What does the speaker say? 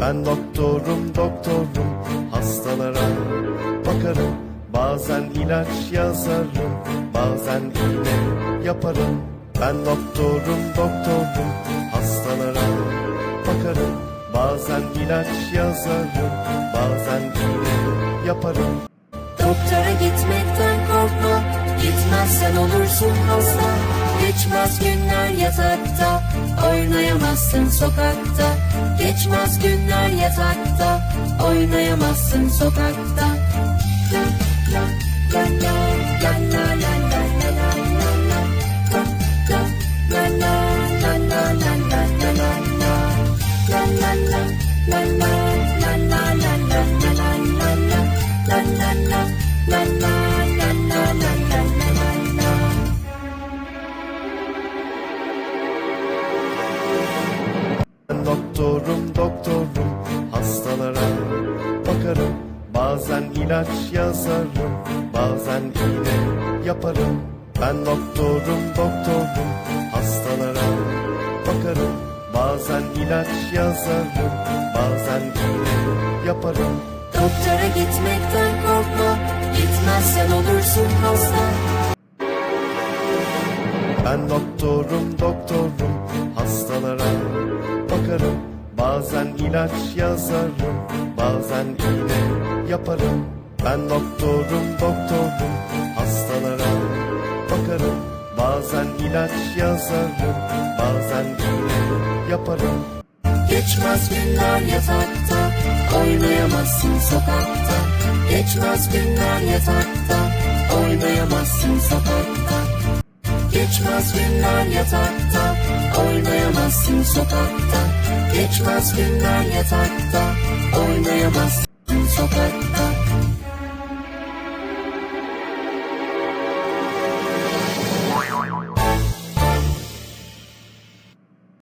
Ben doktorum doktorum hastalara bakarım. Bazen ilaç yazarım bazen iğne yaparım. Ben doktorum doktorum hastalara bakarım. Bazen ilaç yazarım bazen iğne yaparım. Doktora gitmekten korkma Gitmezsen olursun hasta Geçmez günler yatakta Oynayamazsın sokakta Geçmez günler yatakta Oynayamazsın sokakta La la la la la la la la la la la la La la doktorum doktorum. Hastalara bakarım Bazen ilaç yazarım bazen iğne yaparım. Ben doktorum doktorum. Hastalara bakarım Bazen ilaç yazarım bazen iğne yaparım. Doktora gitmekten korkma Gitmezsen olursun hasta. Ben doktorum doktorum. Hastalara bakarım. Bazen ilaç yazarım bazen iğne yaparım. Ben doktorum doktorum hastalara bakarım. Bazen ilaç yazarım bazen iğne yaparım. Geçmez günler yatakta Oynayamazsın sokakta. Geçmez günler yatakta Oynayamazsın sokakta. Geçmez günler yatakta Oynayamazsın sokakta. Geçmez günler yatakta. Oynayamazsın sokakta.